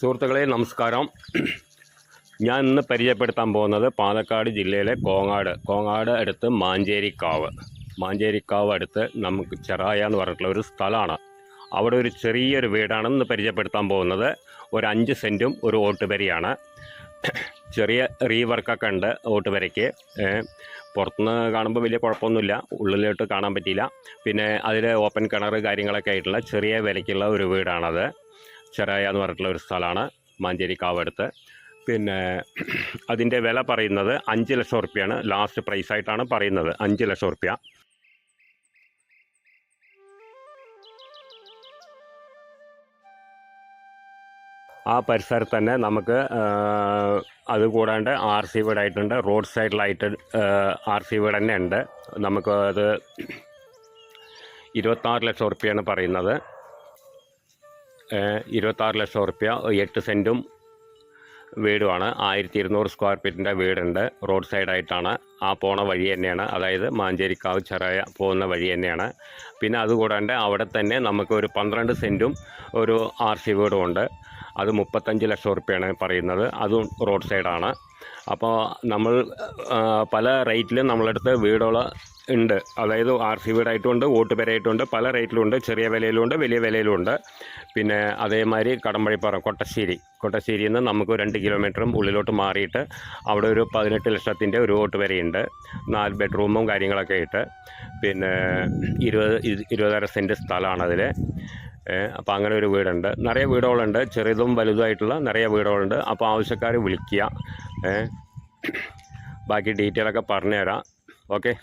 സുഹൃത്തുക്കളെ നമസ്കാരം. ഞാൻ ഇന്ന് പരിചയപ്പെടുത്താൻ പോകുന്നത് പാലക്കാട് ജില്ലയിലെ കോങ്ങാട് കോങ്ങാട് അടുത്ത് മാഞ്ചേരിക്കാവ്. മാഞ്ചേരിക്കാവ് അടുത്ത് നമുക്ക് ചെറായ എന്ന് പറഞ്ഞിട്ടുള്ള ഒരു സ്ഥലമാണ്. അവിടെ ഒരു ചെറിയൊരു വീടാണ് ഇന്ന് പരിചയപ്പെടുത്താൻ പോകുന്നത്. ഒരു അഞ്ച് സെന്റും ഒരു ഓട്ടുപരിയാണ്. ചെറിയ റീവർക്കൊക്കെ ഉണ്ട് ഓട്ടുപരയ്ക്ക്. പുറത്തുനിന്ന് കാണുമ്പോൾ വലിയ കുഴപ്പമൊന്നുമില്ല. ഉള്ളിലോട്ട് കാണാൻ പറ്റിയില്ല. പിന്നെ അതിൽ ഓപ്പൺ കിണർ കാര്യങ്ങളൊക്കെ ആയിട്ടുള്ള ചെറിയ വിലയ്ക്കുള്ള ഒരു വീടാണത്. ചെറായ എന്ന് പറഞ്ഞിട്ടുള്ള ഒരു സ്ഥലമാണ്. മാഞ്ചേരി അടുത്ത് പിന്നെ അതിന്റെ വില പറയുന്നത് അഞ്ച് ലക്ഷം ഉറുപ്പ്യാണ്. ലാസ്റ്റ് പ്രൈസ് ആയിട്ടാണ് പറയുന്നത്. അഞ്ച് ലക്ഷം ഉറുപ്പ്യ. ആ പരിസരത്ത് തന്നെ നമുക്ക് അത് കൂടാണ്ട് ആർ സി വീടായിട്ടുണ്ട്. റോഡ് സൈഡിലായിട്ട് ആർ സി വീട് തന്നെ ഉണ്ട് നമുക്ക് അത് ഇരുപത്താറ് ലക്ഷം ഉറുപ്പ്യാണ് പറയുന്നത്. ഇരുപത്താറ് ലക്ഷം റുപ്യ എട്ട് സെന്റും വീടുമാണ്. ആയിരത്തി ഇരുന്നൂറ് സ്ക്വയർ ഫീറ്റിന്റെ വീടുണ്ട്. റോഡ് സൈഡായിട്ടാണ് ആ പോണ വഴി തന്നെയാണ്. അതായത് മാഞ്ചേരിക്കാവ് ചെറായ പോകുന്ന വഴി തന്നെയാണ്. പിന്നെ അതുകൂടാണ്ട് അവിടെ തന്നെ നമുക്ക് ഒരു പന്ത്രണ്ട് സെന്റും ഒരു ആർ സി വീടും ഉണ്ട്. അത് മുപ്പത്തഞ്ച് ലക്ഷം ഉറുപ്പ്യാണ് പറയുന്നത്. അതും റോഡ് സൈഡാണ്. അപ്പോൾ നമ്മൾ പല റേറ്റിലും നമ്മളടുത്ത് വീടുകൾ ഉണ്ട്. അതായത് ആർ സി വീടായിട്ടുമുണ്ട് ഓട്ടുപേരായിട്ടുമുണ്ട് പല റേറ്റിലുണ്ട് ചെറിയ വിലയിലുണ്ട് വലിയ വിലയിലുണ്ട് പിന്നെ അതേമാതിരി കടമ്പഴിപ്പാറ കൊട്ടശ്ശേരി. കൊട്ടശ്ശേരിയിൽ നിന്ന് നമുക്ക് രണ്ട് കിലോമീറ്ററും ഉള്ളിലോട്ട് മാറിയിട്ട് അവിടെ ഒരു പതിനെട്ട് ലക്ഷത്തിന്റെ ഒരു ഓട്ടുപേരയുണ്ട് നാല് ബെഡ്റൂമും കാര്യങ്ങളൊക്കെ ആയിട്ട്. പിന്നെ ഇരുപത് ഇരു- ഇരുപതര സെന്റ് സ്ഥലമാണ് അതിൽ അപ്പോൾ അങ്ങനെ ഒരു വീടുണ്ട്. നിറയെ വീടുകളുണ്ട്. ചെറുതും വലുതുമായിട്ടുള്ള നിറയെ വീടുകളുണ്ട്. അപ്പോൾ ആവശ്യക്കാർ വിളിക്കുക. ബാക്കി ഡീറ്റെയിലൊക്കെ പറഞ്ഞുതരാം. ഓക്കെ.